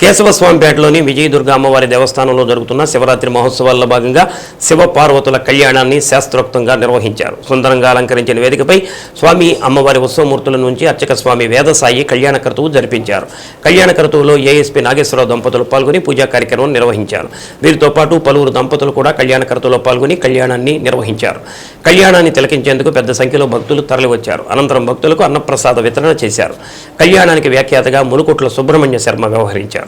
కేశవస్వామిపేటలోని విజయదుర్గ అమ్మవారి దేవస్థానంలో జరుగుతున్న శివరాత్రి మహోత్సవాల్లో భాగంగా శివపార్వతుల కళ్యాణాన్ని శాస్త్రోక్తంగా నిర్వహించారు. సుందరంగా అలంకరించిన వేదికపై స్వామి అమ్మవారి ఉత్సవమూర్తుల నుంచి అర్చక స్వామి వేదసాయి కళ్యాణ క్రతువు జరిపించారు. కళ్యాణ క్రతువులో ఏఎస్పీ నాగేశ్వరరావు దంపతులు పాల్గొని పూజా కార్యక్రమం నిర్వహించారు. వీరితో పాటు పలువురు దంపతులు కూడా కళ్యాణ క్రతువులో పాల్గొని కళ్యాణాన్ని నిర్వహించారు. కళ్యాణాన్ని తిలకించేందుకు పెద్ద సంఖ్యలో భక్తులు తరలివచ్చారు. అనంతరం భక్తులకు అన్నప్రసాద వితరణ చేశారు. కళ్యాణానికి వ్యాఖ్యాతగా ములుకుట్ల సుబ్రహ్మణ్య శర్మ వ్యవహరించారు.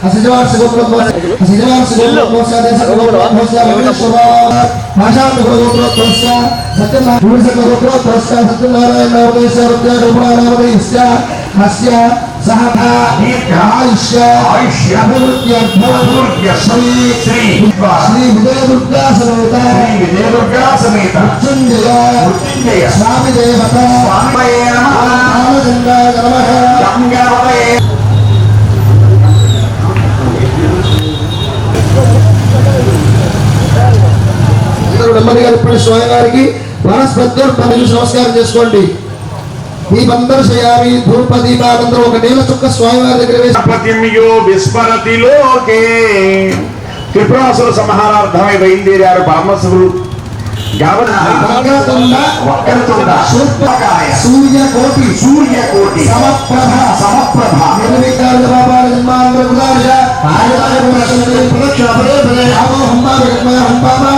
ధర్మజ్ఞ శిలగోత్రోద్భవస్య పినాకపాణినామదయస్య భారత్యామదయస్య కుంభహదేవనామదయస్య విజయదుర్గాజనపేమస్య భారతస్థాయ సమోదయస్య సహ కుటుంబానాం అందరూ చర్చ అసజవార్ష గోత్రోద్భవస్య అసజవార్ష గోత్రోద్భవస్య దేశ గోత్రోద్భవస్య వెంకటేశ్వర భాషాంత గోత్రోద్భవస్య సత్యనారాయణ రుద్ర రూపానామదేశ హస్య సహ ఆయుష్య. ఆయుష్య అభివృద్ధ్యర్థ శ్రీ శ్రీ శ్రీ విజయదుర్గా సమేత విజయదుర్గా సమేత. మృత్యుంజయ మృత్యుంజయ. స్వామి దేవత స్వామియే నమః. రామచంద్రాయ నమః. గంగావతయే అందరూ నెమ్మదిగా ఇప్పుడు స్వామివారికి వనస్పత్యులు పనులు నమస్కారం చేసుకోండి. దీపందరు చేయాలి ధూప దీపాలందరూ ఒక నీళ్ళ చుక్క దగ్గర పతిమ్యో విస్మరతి లోకే. త్రిపురాసుర సంహారార్థమై బయలుదేరారు పరమశివుడు. సూర్యకోటి సమప్రభ. సమప్రభ. ప్రదక్షిణ హంబా